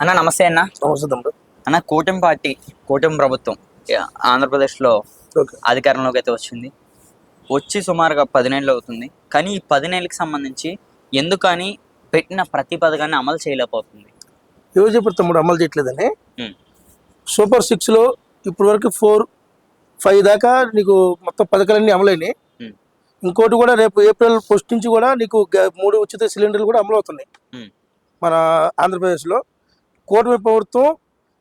అన్న నమస్తే అన్న. నమస్తే అన్న కూటమి పార్టీ కూటమి ప్రభుత్వం ఆంధ్రప్రదేశ్లో అధికారంలోకి అయితే వచ్చింది. వచ్చి సుమారుగా పది నెలలు అవుతుంది. కానీ ఈ పది నెలలకు సంబంధించి ఎందుకని పెట్టిన ప్రతి పథకాన్ని అమలు చేయలేకపోతుంది. చెప్పారు తమ్ముడు అమలు చేయట్లేదని? సూపర్ సిక్స్లో ఇప్పటి వరకు ఫోర్ ఫైవ్ దాకా నీకు మొత్తం పథకాలన్నీ అమలైనాయి. ఇంకోటి కూడా రేపు ఏప్రిల్ ఫస్ట్ నుంచి కూడా నీకు మూడు ఉచిత సిలిండర్లు కూడా అమలు అవుతున్నాయి మన ఆంధ్రప్రదేశ్లో. కూటమి ప్రభుత్వం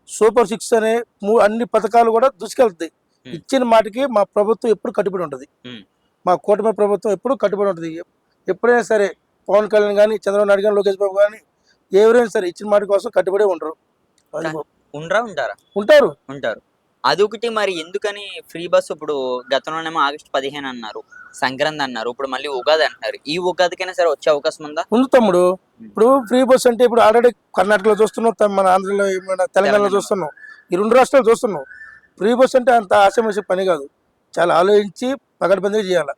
సూపర్ సిక్స్ అనే అన్ని పథకాలు కూడా దూసుకెళ్తాయి. ఇచ్చిన మాటకి మా ప్రభుత్వం ఎప్పుడు కట్టుబడి ఉంటుంది. మా కూటమి ప్రభుత్వం ఎప్పుడు కట్టుబడి ఉంటుంది. ఎప్పుడైనా సరే పవన్ కళ్యాణ్ కానీ చంద్రబాబు నాయుడు కానీ లోకేష్ బాబు కానీ ఎవరైనా సరే ఇచ్చిన మాట కోసం కట్టుబడి ఉండరు. ఉండరా ఉంటారా? ఉంటారు. ఉంటారు. అదొకటి మరి ఎందుకని ఫ్రీ బస్ ఇప్పుడు గతంలోనేమో ఆగస్టు పదిహేను అన్నారు సంక్రాంతి అన్నారు ఇప్పుడు మళ్ళీ ఉగాది అంటున్నారు. ఈ ఉగాదికైనా సరే వచ్చే అవకాశం ఉందా? ఉంది తమ్ముడు. ఇప్పుడు ఫ్రీ బస్ అంటే ఇప్పుడు ఆల్రెడీ కర్ణాటకలో చూస్తున్నాం మన ఆంధ్రలో మన తెలంగాణలో తెలంగాణ. చూస్తున్నాం. ఈ రెండు రాష్ట్రాలు చూస్తున్నాం. ఫ్రీ బస్ అంటే అంత ఆశమేసే పని కాదు. చాలా ఆలోచించి పగడబందీ చేయాలి.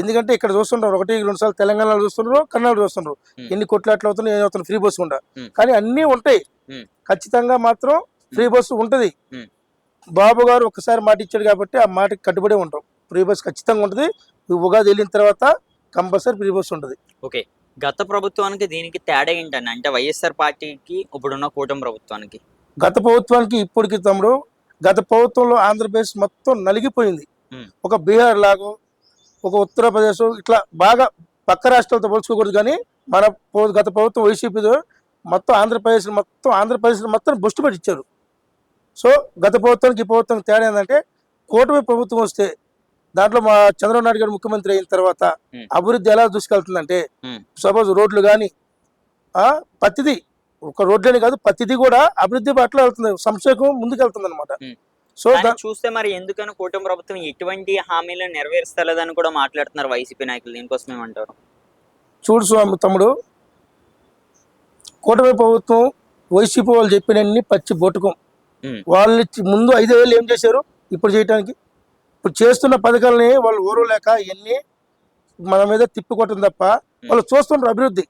ఎందుకంటే ఇక్కడ చూస్తుంటారు ఒకటి రెండు సార్లు తెలంగాణలో చూస్తున్నారు కర్ణాటకలో చూస్తున్నారు. ఎన్ని కొట్లాట్లు అవుతున్నాయి ఏం అవుతున్నాయి ఫ్రీ బస్ ఉమ్. కానీ అన్నీ ఉంటాయి. ఖచ్చితంగా మాత్రం ఫ్రీ బస్సు ఉంటది. బాబు గారు ఒకసారి మాట ఇచ్చాడు కాబట్టి ఆ మాటకి కట్టుబడి ఉంటాం. ఫ్రీ బస్ ఖచ్చితంగా ఉంటుంది. ఉగాది వెళ్ళిన తర్వాత కంపల్సరీ ఫ్రీ బస్ ఉంటుంది. ఓకే. గత ప్రభుత్వానికి దీనికి తేడా ఏంటని అంటే వైఎస్ఆర్ పార్టీకి ఇప్పుడున్న కూటమి ప్రభుత్వానికి. గత ప్రభుత్వానికి ఇప్పటికి తమ్ముడు గత ప్రభుత్వంలో ఆంధ్రప్రదేశ్ మొత్తం నలిగిపోయింది. ఒక బీహార్ లాగో ఒక ఉత్తరప్రదేశ్ ఇట్లా బాగా పక్క రాష్ట్రాలతో పోల్చుకోకూడదు కానీ మన గత ప్రభుత్వం వైసీపీతో మొత్తం ఆంధ్రప్రదేశ్ మొత్తం ఆంధ్రప్రదేశ్ మొత్తం బుష్టి పెట్టి ఇచ్చారు సో గత ప్రభుత్వానికి ఈ ప్రభుత్వానికి తేడా ఏంటంటే కూటమి ప్రభుత్వం వస్తే దాంట్లో మా చంద్రబాబు నాయుడు గారు ముఖ్యమంత్రి అయిన తర్వాత. అభివృద్ధి ఎలా దూసుకెళ్తుందంటే. సపోజ్ రోడ్లు కానీ ప్రతిదీ ఒక రోడ్లని కాదు ప్రతిదీ కూడా అభివృద్ధి పట్ల వెళ్తుంది సంక్షేమం ముందుకు వెళ్తుంది అనమాట. సో చూస్తే మరి ఎందుకని కూటమి ప్రభుత్వం ఎటువంటి హామీలు నెరవేరుస్తలేదని కూడా మాట్లాడుతున్నారు వైసీపీ నాయకులు దీనికోసం ఏమంటారు చూడు స్వామి తమ్ముడు కూటమి ప్రభుత్వం వైసీపీ వాళ్ళు చెప్పినన్ని పచ్చి బొట్టుకం వాళ్ళు ముందు ఐదు వేలు ఏం చేశారు ఇప్పుడు చేయడానికి ఇప్పుడు చేస్తున్న పథకాలని వాళ్ళు ఊరలేక ఎన్ని మన మీద తిప్పికొట్టడం తప్ప వాళ్ళు చూస్తున్నారు అభివృద్ధి.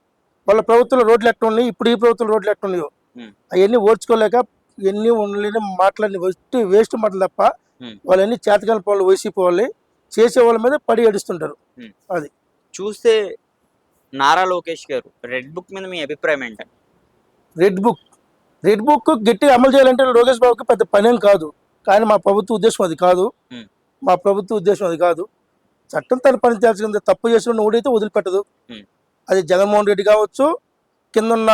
వాళ్ళ ప్రభుత్వంలో రోడ్లు ఎట్లా ఉన్నాయి ఇప్పుడు ఈ ప్రభుత్వం రోడ్లు ఎట్లా ఉన్నాయో ఉమ్, అవన్నీ ఓడ్చుకోలేక ఎన్ని ఉండలేని మాటలన్నీ వేస్ట్ వేస్ట్ మాటలు తప్ప. వాళ్ళన్నీ చేతకాని పనులు వైసీపీ వాళ్ళు చేసే వాళ్ళ మీద పడి ఏడుస్తుంటారు. అది. చూస్తే నారా లోకేష్ గారు రెడ్ బుక్ మీద మీ అభిప్రాయం ఏంటండి రెడ్ బుక్. రెడ్ బుక్ గట్టిగా అమలు చేయాలంటే లోకేష్ బాబుకి పెద్ద పనేం కాదు. కానీ మా ప్రభుత్వ ఉద్దేశం అది కాదు. మా ప్రభుత్వ ఉద్దేశం అది కాదు. చట్టం తన పని చేయాల్సింది. తప్పు చేసిన ఓడైతే వదిలిపెట్టదు. అది జగన్మోహన్ రెడ్డి కావచ్చు కిందన్న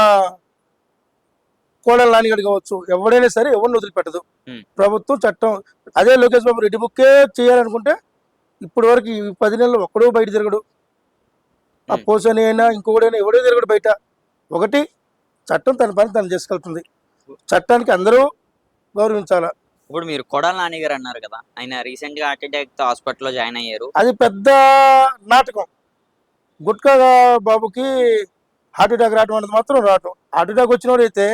కోడల నానిగడు కావచ్చు ఎవడైనా సరే ఎవరిని వదిలిపెట్టదు. ప్రభుత్వం చట్టం అదే లోకేష్ బాబు రెడ్డి బుక్కే చేయాలనుకుంటే ఇప్పటి వరకు ఈ పది నెలలు ఒక్కడో బయట తిరగడు. ఆ. పోసని అయినా ఇంకొకడైనా ఎవడో తిరగడు బయట. ఒకటి చట్టం తన పని తను చేసుకెళ్తుంది. చట్టానికి అందరూ గౌరవించాలా? ఇప్పుడు మీరు కొడాల నాని గారు అన్నారు కదా ఆయన రీసెంట్గా హార్ట్ అటాక్తో హాస్పిటల్లో జాయిన్ అయ్యారు. అది పెద్ద నాటకం. గుట్కా బాబుకి హార్ట్ అటాక్ రావడం అనేది మాత్రం రావటం. హార్ట్ అటాక్ వచ్చినోడు అయితే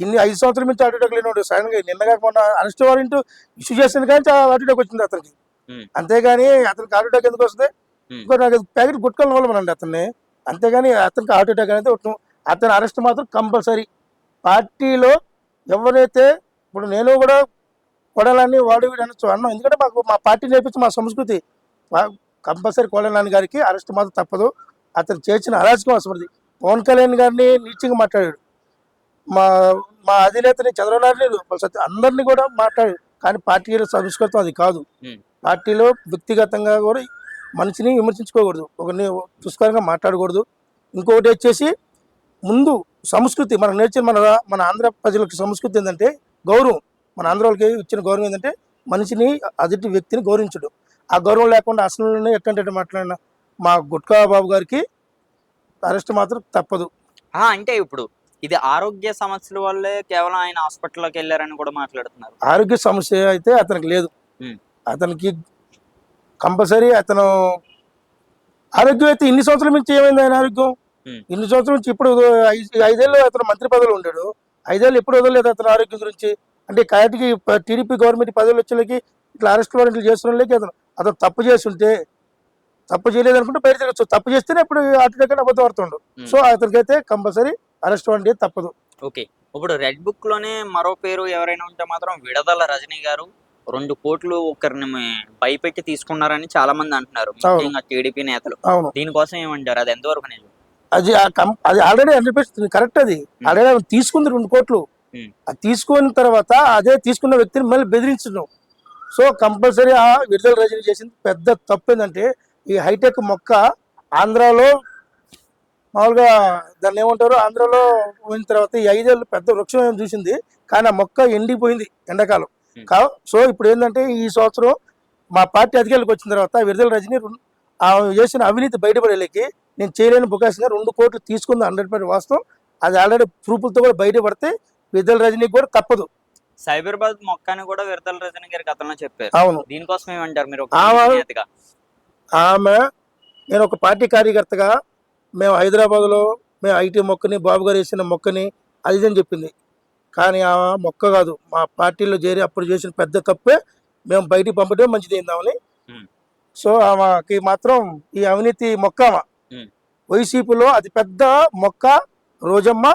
ఇన్ని ఐదు సంవత్సరాల నుంచి హార్ట్ అటాక్ లేనివాడు సడన్గా నిన్నగా మొన్న అరెస్ట్ వారెంట్ ఇష్యూ చేసిన కానీ హార్ట్ అటాక్ వచ్చింది అతనికి. అంతేగాని అతనికి హార్ట్ అటాక్ ఎందుకు వస్తుంది? నాకు ప్యాకెట్ గుట్కల వల్ల మనండి అతన్ని. అంతేగాని అతనికి హార్ట్ అటాక్ అనేది ఒకటి. అతని అరెస్ట్ మాత్రం కంపల్సరీ పార్టీలో ఎవరైతే ఇప్పుడు నేను కూడా కొడాలని వాడు వీడు అనొచ్చు. అన్నాం. ఎందుకంటే మాకు మా పార్టీ నేర్పించి మా సంస్కృతి. కంపల్సరీ కొడాలని గారికి అరెస్ట్ మాత్రం తప్పదు. అతను చేసిన అరాచకం అసలు పవన్ కళ్యాణ్ గారిని నీచంగా మాట్లాడాడు. మా మా అధినేతని చంద్రబాబు అందరినీ కూడా మాట్లాడాడు. కానీ పార్టీలో సంస్కృతం అది కాదు. పార్టీలో వ్యక్తిగతంగా కూడా మనిషిని విమర్శించుకోకూడదు. ఒకరిని దుష్కరంగా మాట్లాడకూడదు. ఇంకొకటి వచ్చేసి ముందు సంస్కృతి మనకు నేర్చిన మన మన ఆంధ్ర ప్రజలకు సంస్కృతి ఏంటంటే గౌరవం. మన ఆంధ్ర వాళ్ళకి ఇచ్చిన గౌరవం ఏంటంటే మనిషిని అదుటి వ్యక్తిని గౌరవించడం. ఆ గౌరవం లేకుండా అసలు ఎట్టంటే మాట్లాడిన మా గుట్కా బాబు గారికి అరెస్ట్ మాత్రం తప్పదు. ఆ, అంటే ఇప్పుడు ఇది ఆరోగ్య సమస్యల వల్లే కేవలం ఆయన హాస్పిటల్లోకి వెళ్ళారని కూడా మాట్లాడుతున్నారు. ఆరోగ్య సమస్య అయితే అతనికి లేదు. అతనికి కంపల్సరీ అతను ఆరోగ్యం అయితే ఇన్ని సంవత్సరాల నుంచి ఏమైంది ఆయన ఆరోగ్యం. ఇన్ని సంవత్సరాల నుంచి ఇప్పుడు ఐదేళ్ళు అతను మంత్రి పదవిలో ఉండాడు. ఐదేళ్ళు ఎప్పుడు వదలలేదు అతను ఆరోగ్యం గురించి. అంటే కాటికి టీడీపీ గవర్నమెంట్ పదవులు వచ్చేలకి ఇట్లా అరెస్ట్ వారెంట్లు చేస్తున్నకి అతను అతను తప్పు చేస్తుంటే తప్పు చేయలేదు అనుకుంటే బయట తిరగచ్చు తప్పు చేస్తేనే ఇప్పుడు అటు దగ్గర అబద్ధం పడుతుండు. సో అతనికైతే కంపల్సరీ అరెస్ట్ వారెంట్ తప్పదు. ఓకే. ఇప్పుడు రెడ్ బుక్లోనే మరో పేరు ఎవరైనా ఉంటే మాత్రం విడదల రజనీ గారు రెండు కోట్లు ఒకరిని భయపెట్టి తీసుకున్నారని చాలా మంది అంటున్నారు ముఖ్యంగా టీడీపీ నేతలు. దీనికోసం ఏమంటారు? అది ఎంతవరకు నిజం? అది అది ఆల్రెడీ హండ్రెడ్ పర్సెంట్ కరెక్ట్ అది. ఆల్రెడీ తీసుకుంది రెండు కోట్లు. తీసుకున్న తర్వాత అదే తీసుకున్న వ్యక్తిని మళ్ళీ బెదిరించడం. సో కంపల్సరీ ఆ విడుదల రజనీ చేసింది పెద్ద తప్పు ఏంటంటే ఈ హైటెక్ మొక్క ఆంధ్రాలో మామూలుగా దాన్ని ఏమంటారు ఆంధ్రాలో పోయిన తర్వాత ఈ ఐదేళ్ళు పెద్ద వృక్షం ఏం చూసింది కానీ ఆ మొక్క ఎండిపోయింది ఎండాకాలం. కా సో ఇప్పుడు ఏంటంటే ఈ సంవత్సరం మా పార్టీ అధికారులకు వచ్చిన తర్వాత విడుదల రజనీ ఆమె చేసిన అవినీతి బయటపడేలేకి నేను చేయలేని బుకాసంగా రెండు కోట్లు తీసుకుంది హండ్రెడ్ పర్సెంట్ వాస్తవం. అది ఆల్రెడీ ప్రూఫ్లతో కూడా బయటపడితే విడుదల రజనీకి కూడా తప్పదు. సైబరాబాద్ మొక్కని కూడా విడదల రజనీ గారి గతంలో చెప్పారు. అవును. దీనికోసం ఏమంటారు మీరు ఆమె- నేను ఒక పార్టీ కార్యకర్తగా మేము హైదరాబాద్లో మేము ఐటీ మొక్కని బాబు గారు వేసిన మొక్కని అది అని చెప్పింది. కానీ ఆ మొక్క కాదు మా పార్టీలో చేరి అప్పుడు చేసిన పెద్ద తప్పే మేము బయటికి పంపడం మంచిది ఏందామని. సో ఆమెకి మాత్రం ఈ అవినీతి మొక్క. వైసీపీలో అతి పెద్ద మొక్క రోజమ్మ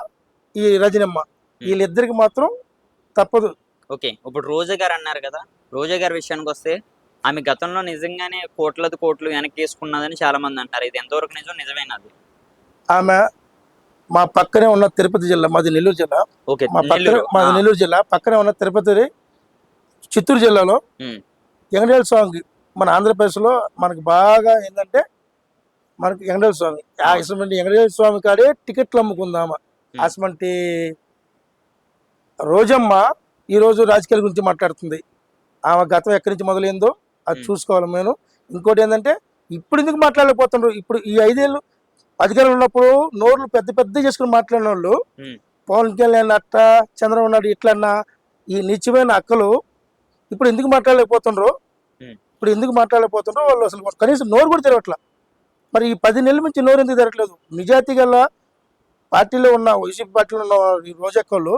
ఈ రజనమ్మ. వీళ్ళిద్దరికి మాత్రం తప్పదు. ఓకే ఇప్పుడు రోజా గారు అన్నారు కదా రోజా గారి విషయానికి వస్తే ఆమె గతంలో నిజంగానే కోట్లది కోట్లు వెనక్కి వేసుకున్నదని చాలా మంది అంటారు. ఇది ఎంతవరకు నిజం? నిజమేనది ఆమె మా పక్కనే ఉన్న తిరుపతి జిల్లా మాది నెల్లూరు జిల్లా. ఓకే మా పక్కన. మాది నెల్లూరు జిల్లా పక్కనే ఉన్న తిరుపతి చిత్తూరు జిల్లాలో వెంకటేశ్వర స్వామికి మన ఆంధ్రప్రదేశ్లో మనకి బాగా ఏంటంటే మనకి వెంకటేశ్వర స్వామి. ఆ ఇటువంటి స్వామి కాడే టికెట్లు అమ్ముకుందామా. అటువంటి రోజమ్మ ఈరోజు రాజకీయాల గురించి మాట్లాడుతుంది. ఆమె గతం ఎక్కడి నుంచి మొదలైందో అది. చూసుకోవాలి నేను ఇంకోటి ఏంటంటే ఇప్పుడు ఎందుకు మాట్లాడలేకపోతున్నారు? ఇప్పుడు ఈ ఐదేళ్ళు అధికారం ఉన్నప్పుడు నోర్లు పెద్ద పెద్ద చేసుకుని మాట్లాడిన వాళ్ళు. పవన్ కళ్యాణ్ అట్ట చంద్రబాబు నాయుడు ఇట్లన్నా ఈ నిత్యమైన అక్కలు ఇప్పుడు ఎందుకు మాట్లాడలేకపోతుండ్రో Hmm. ఇప్పుడు ఎందుకు మాట్లాడలేకపోతుండ్రో వాళ్ళు అసలు కనీసం నోరు కూడా తిరగట్లా మరి ఈ పది నెలల నుంచి నోరు ఎందుకు తిరగట్లేదు నిజాయితీ గల పార్టీలో ఉన్న వైసీపీ పార్టీలో ఉన్న ఈ రోజెక్కళ్ళు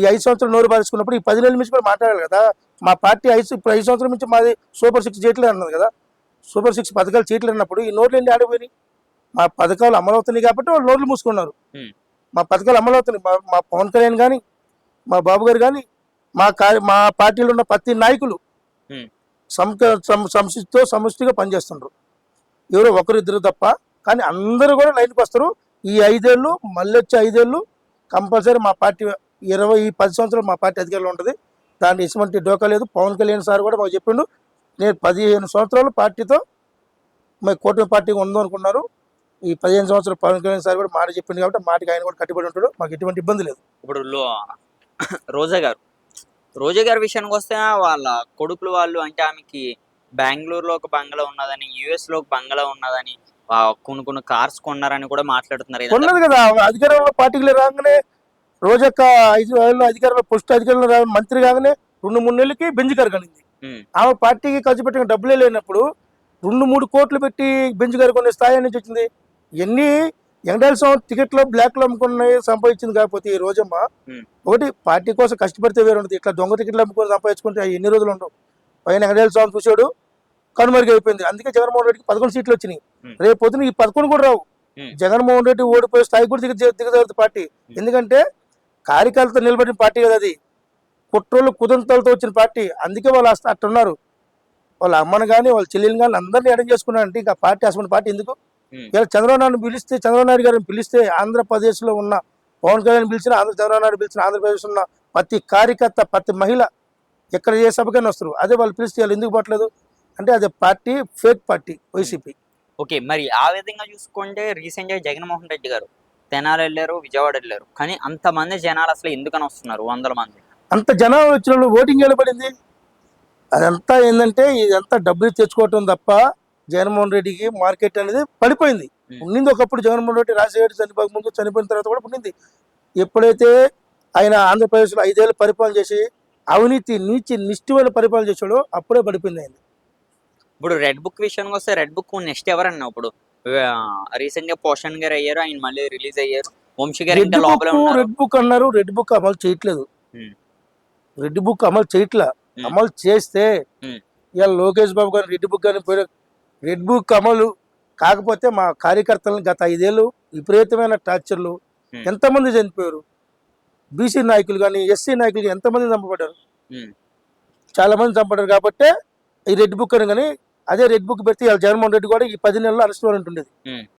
ఈ ఐదు సంవత్సరాలు నోరు పారేసుకున్నప్పుడు ఈ పది నెలల నుంచి కూడా మాట్లాడాలి కదా. మా పార్టీ ఐదు ఇప్పుడు ఐదు సంవత్సరాల నుంచి మాది సూపర్ సిక్స్ చేయట్లేదు అన్నది కదా. సూపర్ సిక్స్ పథకాలు చేయట్లేదు అన్నప్పుడు ఈ నోట్లు ఎన్ని ఆడిపోయినాయి? మా పథకాలు అమలు అవుతున్నాయి కాబట్టి వాళ్ళు నోట్లు మూసుకున్నారు. మా పథకాలు అమలు అవుతున్నాయి మా మా పవన్ కళ్యాణ్ కానీ మా బాబు గారు కానీ మా మా పార్టీలో ఉన్న ప్రతి నాయకులు సంస్థతో సమిష్టిగా పనిచేస్తుండ్రు. ఎవరో ఒకరిద్దరు తప్ప కానీ అందరూ కూడా లైన్కి వస్తారు. ఈ ఐదేళ్ళు మళ్ళీ వచ్చే ఐదేళ్ళు కంపల్సరీ మా పార్టీ ఇరవై ఈ పది సంవత్సరాలు మా పార్టీ అధికారంలో ఉంటుంది. దాంట్లో ఎటువంటి డోకా లేదు. పవన్ కళ్యాణ్ సార్ కూడా మాకు చెప్పిండు నేను పదిహేను సంవత్సరాలు పార్టీతో మా కూటమి పార్టీ ఉందో అనుకున్నారు. ఈ పదిహేను సంవత్సరాలు పవన్ కళ్యాణ్ సార్ కూడా మాట చెప్పింది కాబట్టి మాటకి ఆయన కూడా కట్టుబడి ఉంటాడు. మాకు ఎటువంటి ఇబ్బంది లేదు. ఇప్పుడు రోజా గారు రోజా గారి విషయానికి వస్తే వాళ్ళ కొడుకులు వాళ్ళు అంటే ఆమెకి బెంగళూరులో ఒక బంగ్లా ఉన్నదని యుఎస్లో ఒక బంగ్లా ఉన్నదని కొన్ని కొన్ని కార్స్ కొన్నారని కూడా మాట్లాడుతున్నారు. కదా అధికారంలో పార్టీకి రాగానే రోజొక్క ఐదు ఏళ్ళు అధికారంలో పోస్ట్ అధికారంలో మంత్రి కాగానే రెండు మూడు నెలలకి బెంచ్ గారు కలిగింది ఉమ్, ఆమె పార్టీకి ఖర్చు పెట్టిన డబ్బులే లేనప్పుడు రెండు మూడు కోట్లు పెట్టి బెంచ్ గారు కొనే స్థాయి నుంచి వచ్చింది. ఎన్ని వెంకటేశ్వర టికెట్లో బ్లాక్లో అమ్ముకున్న సంపాదించింది కాకపోతే ఈ రోజమ్మ. ఒకటి పార్టీ కోసం కష్టపడితే వేరు ఉంటుంది ఇట్లా దొంగ టికెట్లు అమ్ముకొని సంపాదించుకుంటే ఎన్ని రోజులు ఉండవు. పైన వెంకటేశ్వర స్వామి చూశాడు కనుమరుగు అయిపోయింది. అందుకే జగన్మోహన్ రెడ్డికి పదకొండు సీట్లు వచ్చినాయి. రేపు పొద్దున ఈ పదకొండు కూడా రావు. జగన్మోహన్ రెడ్డి ఓడిపోయే స్థాయి కూడా దిగ దిగజారుతుంది పార్టీ. ఎందుకంటే కార్యకర్తలతో నిలబడిన పార్టీ కదా అది. కుట్రోళ్ళు కుదంతాలతో వచ్చిన పార్టీ. అందుకే వాళ్ళు అట్టున్నారు. వాళ్ళ అమ్మని కానీ వాళ్ళ చెల్లెలు కానీ అందరినీ అరేంజ్ చేసుకున్నారు అంటే ఇంకా పార్టీ అసలు పార్టీ ఎందుకు. ఇలా చంద్రబాబు నాయుడు పిలిస్తే చంద్రబాబు నాయుడు గారిని పిలిస్తే ఆంధ్రప్రదేశ్లో ఉన్న పవన్ కళ్యాణ్ పిలిచిన ఆంధ్ర చంద్రబాబు నాయుడు పిలిచిన ఆంధ్రప్రదేశ్ ఉన్న ప్రతి కార్యకర్త ప్రతి మహిళ ఎక్కడ ఏ సభకైనా వస్తారు. అదే వాళ్ళు పిలిస్తే వాళ్ళు ఎందుకు పట్టలేదు అంటే అదే party fake party YCP. Okay మరి ఆ విధంగా చూసుకుంటే రీసెంట్గా జగన్మోహన్ రెడ్డి గారు తెనాలి వెళ్ళారు విజయవాడ వెళ్ళారు కానీ అంతమంది జనాలు అసలు ఎందుకని వస్తున్నారు? వందల మంది. అంత జనాలు వచ్చిన ఓటింగ్ నిలబడింది అదంతా ఏంటంటే ఇదంతా డబ్బులు తెచ్చుకోవటం తప్ప జగన్మోహన్ రెడ్డికి మార్కెట్ అనేది పడిపోయింది. ఉండింది ఒకప్పుడు జగన్మోహన్ రెడ్డి రాజశేఖర్ చనిపోక ముందు చనిపోయిన తర్వాత కూడా ఉండింది ఎప్పుడైతే ఆయన ఆంధ్రప్రదేశ్లో ఐదేళ్ళు పరిపాలన చేసి అవినీతి నీచి నిష్ఠమైన పరిపాలన చేశాడో అప్పుడే పడిపోయింది ఆయన. ఇప్పుడు రెడ్ బుక్ విషయానికి వస్తే రెడ్ బుక్ నెక్స్ట్ ఎవరన్నా ఇప్పుడు రీసెంట్గా పోషన్ గారు అయ్యారు ఆయన మళ్ళీ రిలీజ్ అయ్యారు వంశీ గారు రెడ్ ఇంకా లోపల ఉన్నారు రెడ్ బుక్ అన్నారు రెడ్ బుక్ అమలు చేయట్లేదు. రెడ్ బుక్ అమలు చేయట్లా. అమలు చేస్తే. ఇవాళ లోకేష్ బాబు గారు రెడ్ బుక్ అని పోయి రెడ్ బుక్ అమలు కాకపోతే మా కార్యకర్తలను గత ఐదేళ్ళు విపరీతమైన టార్చర్లు. ఎంతమంది చనిపోయారు బీసీ నాయకులు కానీ ఎస్సీ నాయకులు ఎంతమంది చంపబడ్డారు. చాలా మంది చంపబడ్డారు కాబట్టి ఈ రెడ్ బుక్ అని కానీ అదే రెడ్ బుక్ పెడితే జగన్మోహన్ రెడ్డి కూడా ఈ పది నెలలు అరెస్ట్ వారెంట్ ఉండేది.